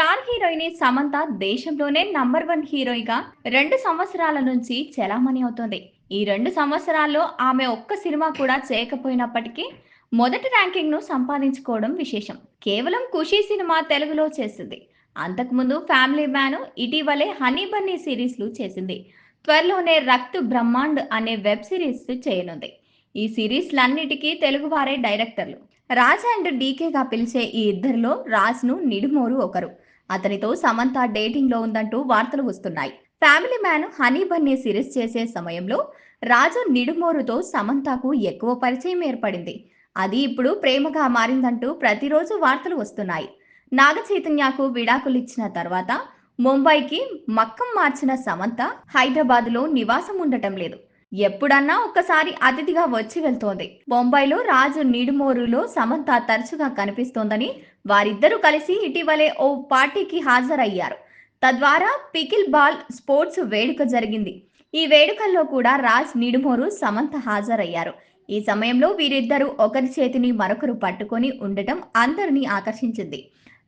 Star heroine Samantha దేశంలోనే number one హీరోయిన్గా రెండు సంవత్సరాల నుంచి చలామణి అవుతోంది. ఈ రెండు సంవత్సరాల్లో ఆమె ఒక్క సినిమా కూడా చేయకపోయినప్పటికీ మొదటి ర్యాంకింగ్ను సంపాదించుకోవడం విశేషం. కేవలం ఖుషీ సినిమా తెలుగులో చేసింది. అంతకుముందు ఫ్యామిలీ మ్యాన్ ఇటీవలే హనీ బన్నీ సిరీస్లు చేసింది. త్వరలోనే రక్త్ బ్రహ్మాండ్ అనే వెబ్ సిరీస్ చేయనుంది. ఈ సిరీస్లన్నిటికీ తెలుగువారే డైరెక్టర్లు. రాజ్ అండ్ డీకేగా పిలిచే ఈ ఇద్దరిలో రాజ్ను నిడుమోరు ఒకరు. అతనితో సమంత డేటింగ్లో ఉందంటూ వార్తలు వస్తున్నాయి. Family Man Honey Bunny series చేసే సమయంలో రాజు నిడుమోరుతో సమంతకు ఎక్కువ పరిచయం ఏర్పడింది. అది ఇప్పుడు ప్రేమగా మారిందంటూ ప్రతిరోజు వార్తలు వస్తున్నాయి. నాగ చైతన్యకు విడాకులు ఇచ్చిన తర్వాత ముంబైకి మక్కం మార్చిన సమంత హైదరాబాద్లో నివాసం ఉండటం లేదు. ఎప్పుడన్నా ఒక్కసారి అతిథిగా వచ్చి వెళ్తోంది. బొంబాయిలో రాజు నిడుమోరులో సమంత తరచుగా కనిపిస్తోందని వారిద్దరూ కలిసి ఇటీవలే ఓ పార్టీకి హాజరయ్యారు. తద్వారా పికిల్ బాల్ స్పోర్ట్స్ వేడుక జరిగింది. ఈ వేడుకల్లో కూడా రాజ్ నిడుమోరు సమంత హాజరయ్యారు. ఈ సమయంలో వీరిద్దరూ ఒకరి చేతిని మరొకరు పట్టుకొని ఉండటం అందరినీ ఆకర్షించింది.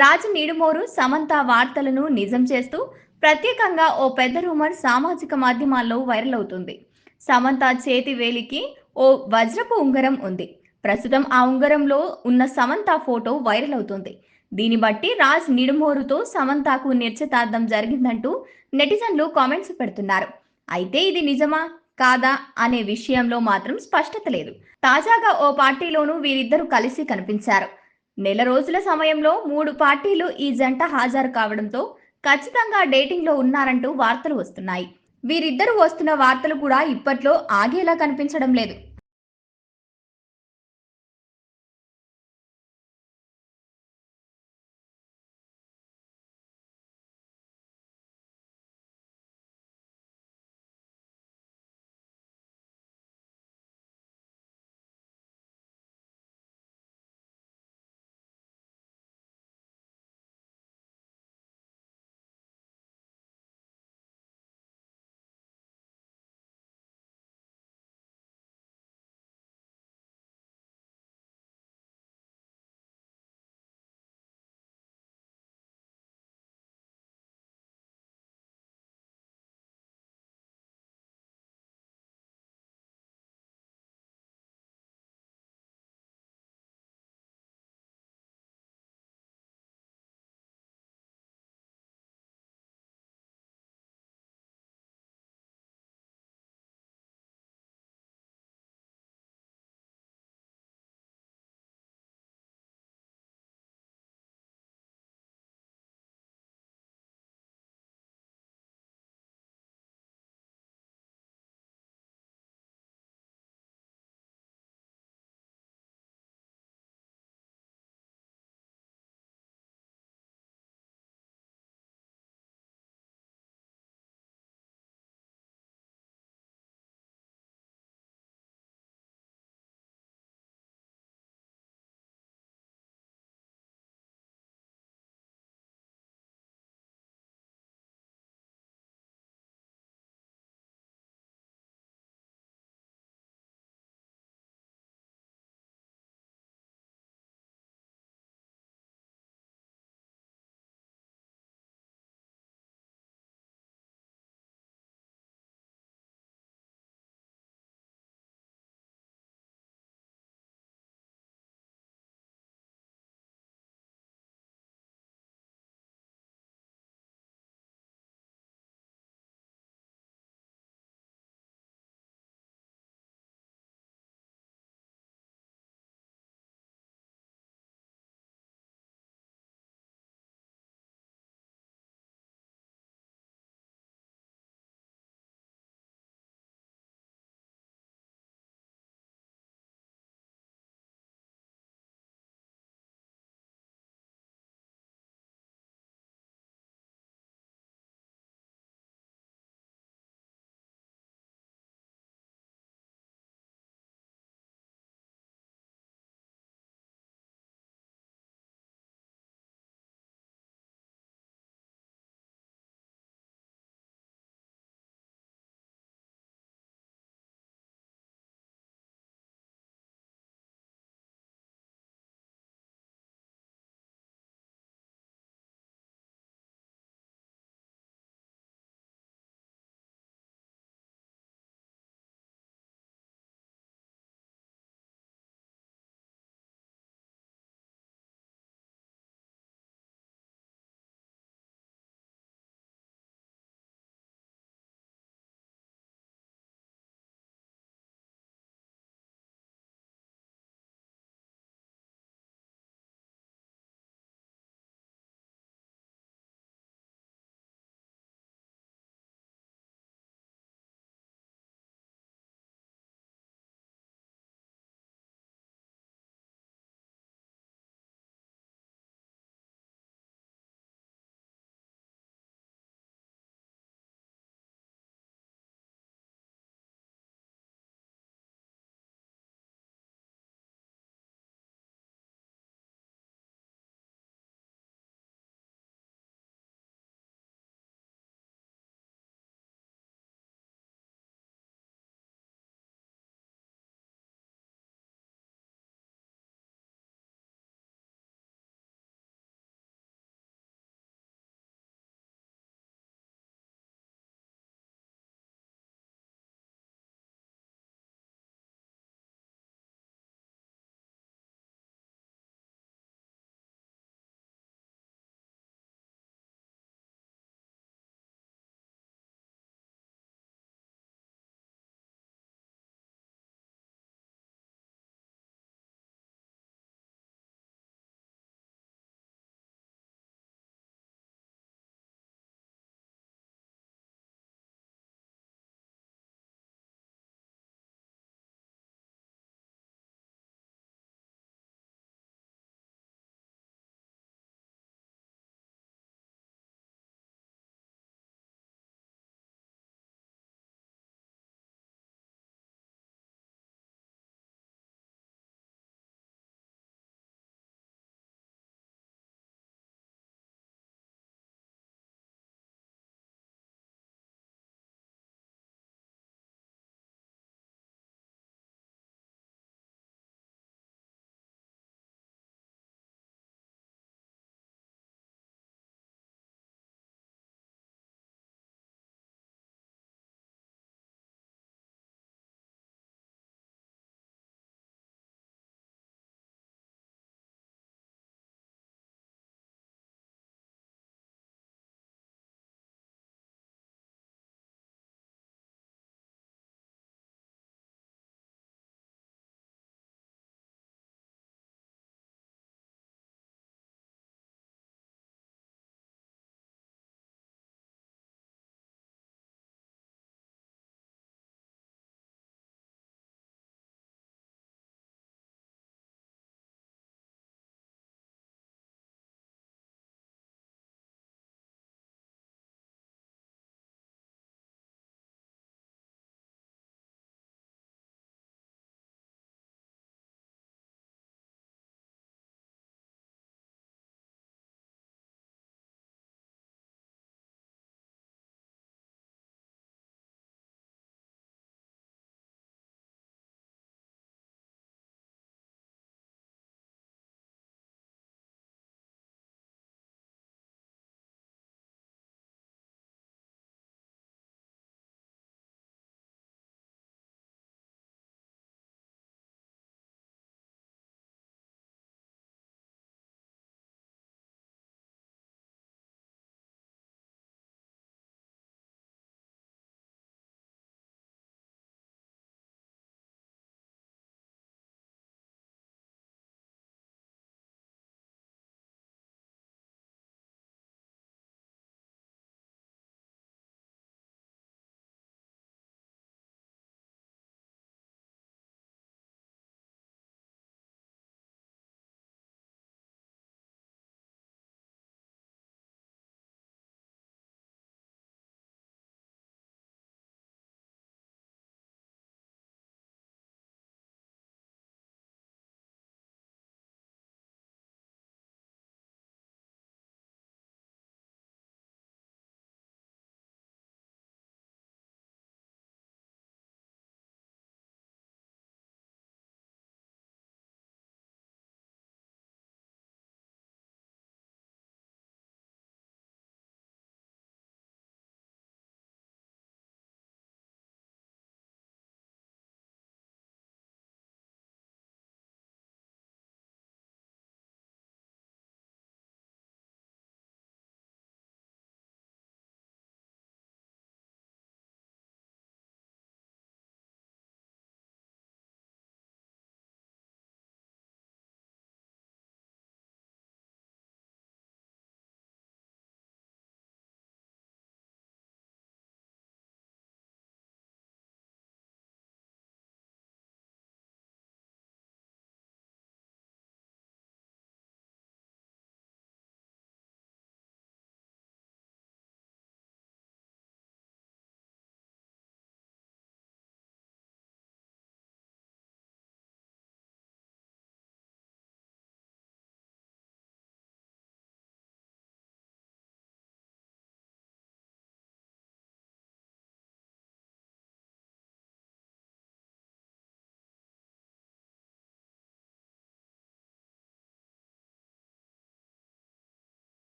రాజ్ నిడుమోరు సమంత వార్తలను నిజం చేస్తూ ప్రత్యేకంగా ఓ పెద్ద రూమర్ సామాజిక మాధ్యమాల్లో వైరల్ అవుతుంది. సమంత చేతి వేలికి ఓ వజ్రపు ఉంగరం ఉంది. ప్రస్తుతం ఆ ఉంగరంలో ఉన్న సమంత ఫోటో వైరల్ అవుతుంది. దీన్ని బట్టి రాజ్ నిడుమోరుతో సమంతకు నిర్చితార్థం జరిగిందంటూ నెటిజన్లు కామెంట్స్ పెడుతున్నారు. అయితే ఇది నిజమా? కాదా? అనే విషయంలో మాత్రం స్పష్టత లేదు. తాజాగా ఓ పార్టీలోనూ వీరిద్దరూ కలిసి కనిపించారు. నెల రోజుల సమయంలో మూడు పార్టీలు ఈ జంట హాజరు కావడంతో ఖచ్చితంగా డేటింగ్లో ఉన్నారంటూ వార్తలు వస్తున్నాయి. వీరిద్దరూ వస్తున్న వార్తలు కూడా ఇప్పట్లో ఆగేలా కనిపించడం లేదు.